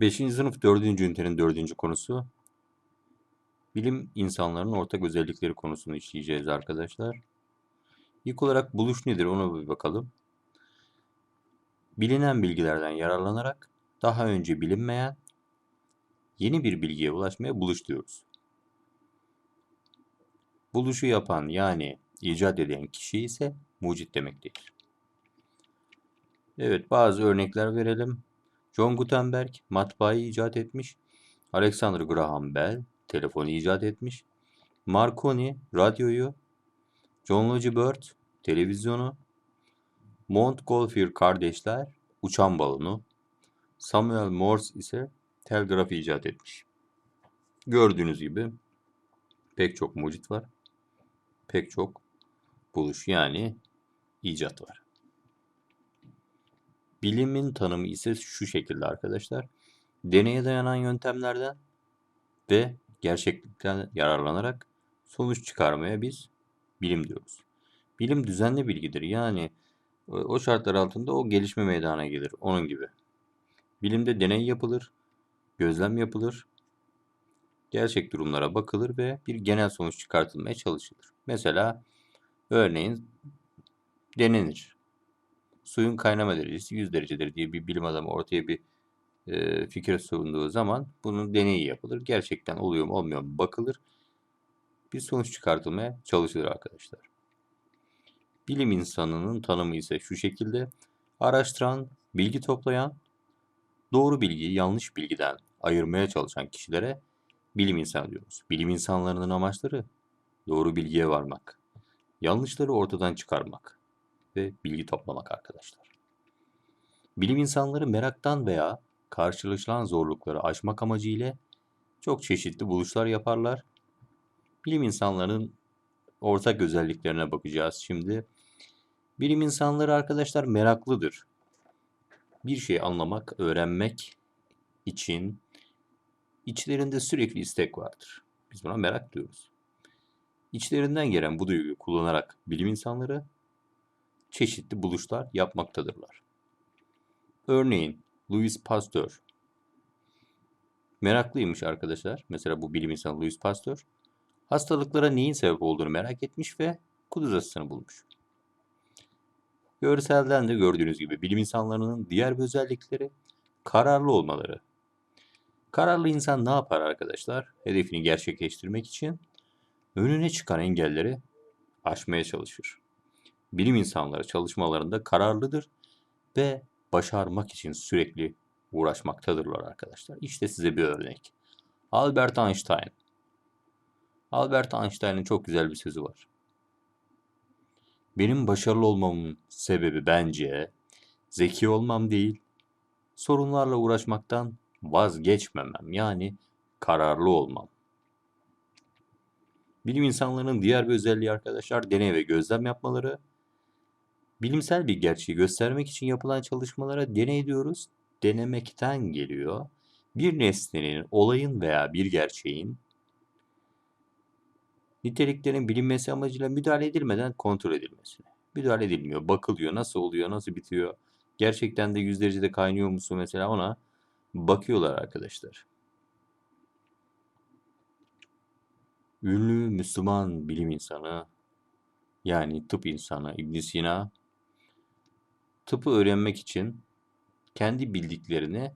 5. sınıf 4. ünitenin 4. konusu bilim insanlarının ortak özellikleri konusunu işleyeceğiz arkadaşlar. İlk olarak buluş nedir ona bir bakalım. Bilinen bilgilerden yararlanarak daha önce bilinmeyen yeni bir bilgiye ulaşmaya buluş diyoruz. Buluşu yapan yani icat eden kişi ise mucit demektir. Evet bazı örnekler verelim. John Gutenberg matbaayı icat etmiş. Alexander Graham Bell telefonu icat etmiş. Marconi radyoyu, John Logie Bird televizyonu, Montgolfier kardeşler uçan balonu, Samuel Morse ise telgrafı icat etmiş. Gördüğünüz gibi pek çok mucit var. Pek çok buluş yani icat var. Bilimin tanımı ise şu şekilde arkadaşlar. Deneye dayanan yöntemlerden ve gerçeklikten yararlanarak sonuç çıkarmaya biz bilim diyoruz. Bilim düzenli bilgidir. Yani o şartlar altında o gelişme meydana gelir. Onun gibi. Bilimde deney yapılır, gözlem yapılır, gerçek durumlara bakılır ve bir genel sonuç çıkartılmaya çalışılır. Mesela örneğin denenir. Suyun kaynama derecesi 100 derecedir diye bir bilim adamı ortaya bir e, fikir sunduğu zaman bunun deneyi yapılır. Gerçekten oluyor mu olmuyor mu bakılır. Bir sonuç çıkartılmaya çalışılır arkadaşlar. Bilim insanının tanımı ise şu şekilde. Araştıran, bilgi toplayan, doğru bilgiyi yanlış bilgiden ayırmaya çalışan kişilere bilim insanı diyoruz. Bilim insanlarının amaçları doğru bilgiye varmak, yanlışları ortadan çıkarmak ve bilgi toplamak arkadaşlar. Bilim insanları meraktan veya karşılaşılan zorlukları aşmak amacıyla çok çeşitli buluşlar yaparlar. Bilim insanlarının ortak özelliklerine bakacağız şimdi. Bilim insanları arkadaşlar meraklıdır. Bir şey anlamak, öğrenmek için içlerinde sürekli istek vardır. Biz buna merak diyoruz. İçlerinden gelen bu duyguyu kullanarak bilim insanları çeşitli buluşlar yapmaktadırlar. Örneğin Louis Pasteur meraklıymış arkadaşlar. Mesela bu bilim insanı Louis Pasteur hastalıklara neyin sebep olduğunu merak etmiş ve kuduz aşısını bulmuş. Görselden de gördüğünüz gibi bilim insanlarının diğer bir özellikleri kararlı olmaları. Kararlı insan ne yapar arkadaşlar? Hedefini gerçekleştirmek için önüne çıkan engelleri aşmaya çalışır. Bilim insanları çalışmalarında kararlıdır ve başarmak için sürekli uğraşmaktadırlar arkadaşlar. İşte size bir örnek. Albert Einstein. Albert Einstein'ın çok güzel bir sözü var. Benim başarılı olmamın sebebi bence zeki olmam değil, sorunlarla uğraşmaktan vazgeçmemem yani kararlı olmam. Bilim insanlarının diğer bir özelliği arkadaşlar deney ve gözlem yapmaları. Bilimsel bir gerçeği göstermek için yapılan çalışmalara deney diyoruz. Denemekten geliyor. Bir nesnenin, olayın veya bir gerçeğin niteliklerin bilinmesi amacıyla müdahale edilmeden kontrol edilmesine. Müdahale edilmiyor, bakılıyor, nasıl oluyor, nasıl bitiyor, gerçekten de yüz derecede kaynıyor musun mesela ona bakıyorlar arkadaşlar. Ünlü Müslüman bilim insanı yani tıp insanı ibn Sina tıpı öğrenmek için kendi bildiklerini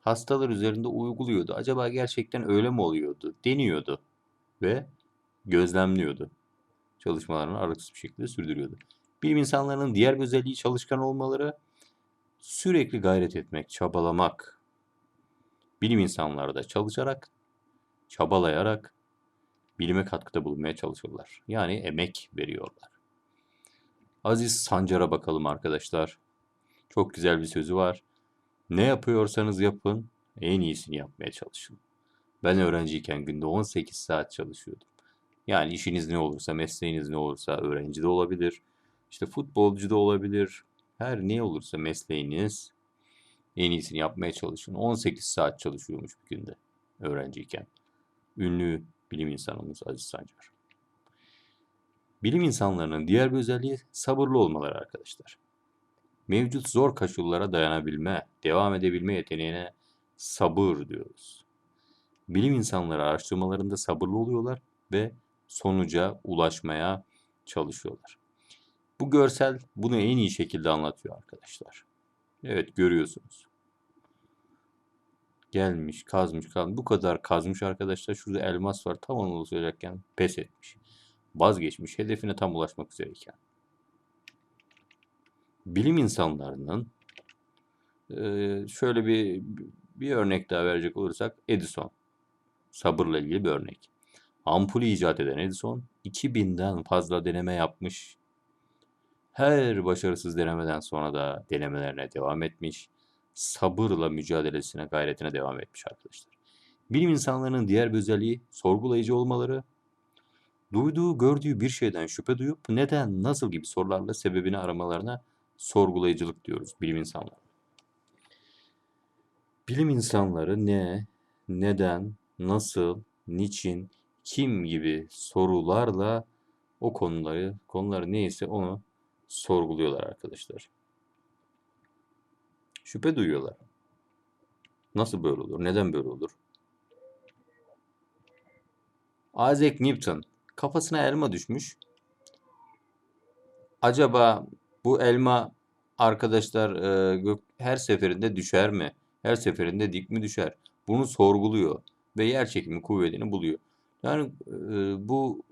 hastalar üzerinde uyguluyordu. Acaba gerçekten öyle mi oluyordu? Deniyordu ve gözlemliyordu. Çalışmalarını aralıksız bir şekilde sürdürüyordu. Bilim insanlarının diğer bir özelliği çalışkan olmaları, sürekli gayret etmek, çabalamak. Bilim insanları da çalışarak, çabalayarak bilime katkıda bulunmaya çalışırlar. Yani emek veriyorlar. Aziz Sancar'a bakalım arkadaşlar. Çok güzel bir sözü var. Ne yapıyorsanız yapın, en iyisini yapmaya çalışın. Ben öğrenciyken günde 18 saat çalışıyordum. Yani işiniz ne olursa, mesleğiniz ne olursa öğrenci de olabilir. İşte futbolcu da olabilir. Her ne olursa mesleğiniz en iyisini yapmaya çalışın. 18 saat çalışıyormuş bir günde öğrenciyken. Ünlü bilim insanımız Aziz Sancar. Bilim insanlarının diğer bir özelliği sabırlı olmaları arkadaşlar. Mevcut zor koşullara dayanabilme, devam edebilme yeteneğine sabır diyoruz. Bilim insanları araştırmalarında sabırlı oluyorlar ve sonuca ulaşmaya çalışıyorlar. Bu görsel bunu en iyi şekilde anlatıyor arkadaşlar. Evet görüyorsunuz. Gelmiş, kazmış, kazmış. Bu kadar kazmış arkadaşlar. Şurada elmas var. Tam onu ulaşacakken pes etmiş. Vazgeçmiş. Hedefine tam ulaşmak üzereyken. Bilim insanlarının şöyle bir bir örnek daha verecek olursak Edison. Sabırla ilgili bir örnek. Ampulü icat eden Edison 2000'den fazla deneme yapmış. Her başarısız denemeden sonra da denemelerine devam etmiş. Sabırla mücadelesine, gayretine devam etmiş arkadaşlar. Bilim insanlarının diğer bir özelliği sorgulayıcı olmaları. Duyduğu, gördüğü bir şeyden şüphe duyup neden, nasıl gibi sorularla sebebini aramalarına sorgulayıcılık diyoruz bilim insanları. Bilim insanları ne, neden, nasıl, niçin, kim gibi sorularla o konuları, konuları neyse onu sorguluyorlar arkadaşlar. Şüphe duyuyorlar. Nasıl böyle olur? Neden böyle olur? Isaac Newton kafasına elma düşmüş. Acaba bu elma arkadaşlar e, gök, her seferinde düşer mi? Her seferinde dik mi düşer? Bunu sorguluyor ve yer çekimi kuvvetini buluyor. Yani e, bu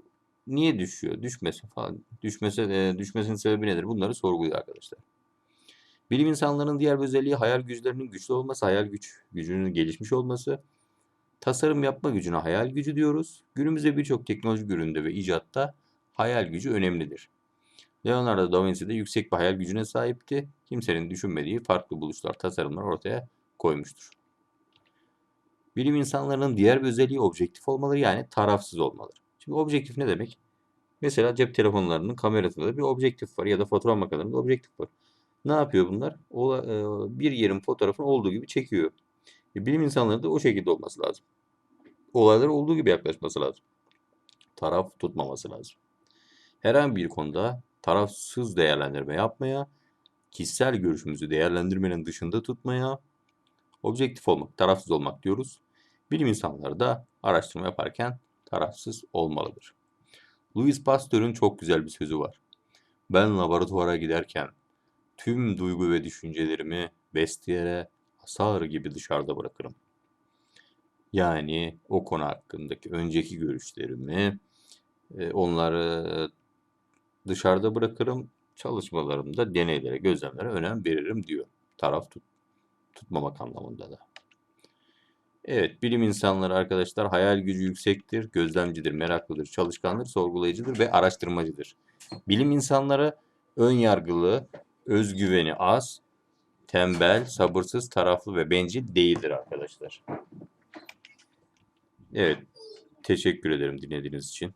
niye düşüyor? Düşmesi falan. Düşmese e, düşmesinin sebebi nedir? Bunları sorguluyor arkadaşlar. Bilim insanlarının diğer bir özelliği hayal güçlerinin güçlü olması, hayal güç gücünün gelişmiş olması. Tasarım yapma gücüne hayal gücü diyoruz. Günümüzde birçok teknolojik üründe ve icatta hayal gücü önemlidir. Leonardo da Vinci de yüksek bir hayal gücüne sahipti. Kimsenin düşünmediği farklı buluşlar, tasarımlar ortaya koymuştur. Bilim insanlarının diğer bir özelliği objektif olmaları yani tarafsız olmaları. Şimdi objektif ne demek? Mesela cep telefonlarının kamerasında da bir objektif var ya da fotoğraf makinelerinde objektif var. Ne yapıyor bunlar? O, e, bir yerin fotoğrafını olduğu gibi çekiyor. E, bilim insanları da o şekilde olması lazım. Olaylara olduğu gibi yaklaşması lazım. Taraf tutmaması lazım. Herhangi bir konuda tarafsız değerlendirme yapmaya, kişisel görüşümüzü değerlendirmenin dışında tutmaya, objektif olmak, tarafsız olmak diyoruz. Bilim insanları da araştırma yaparken tarafsız olmalıdır. Louis Pasteur'ün çok güzel bir sözü var. Ben laboratuvara giderken tüm duygu ve düşüncelerimi besleyere asar gibi dışarıda bırakırım. Yani o konu hakkındaki önceki görüşlerimi, e, onları dışarıda bırakırım. Çalışmalarımda deneylere, gözlemlere önem veririm diyor. Taraf tut, tutmamak anlamında da. Evet, bilim insanları arkadaşlar hayal gücü yüksektir, gözlemcidir, meraklıdır, çalışkandır, sorgulayıcıdır ve araştırmacıdır. Bilim insanları ön yargılı, özgüveni az, tembel, sabırsız, taraflı ve bencil değildir arkadaşlar. Evet, teşekkür ederim dinlediğiniz için.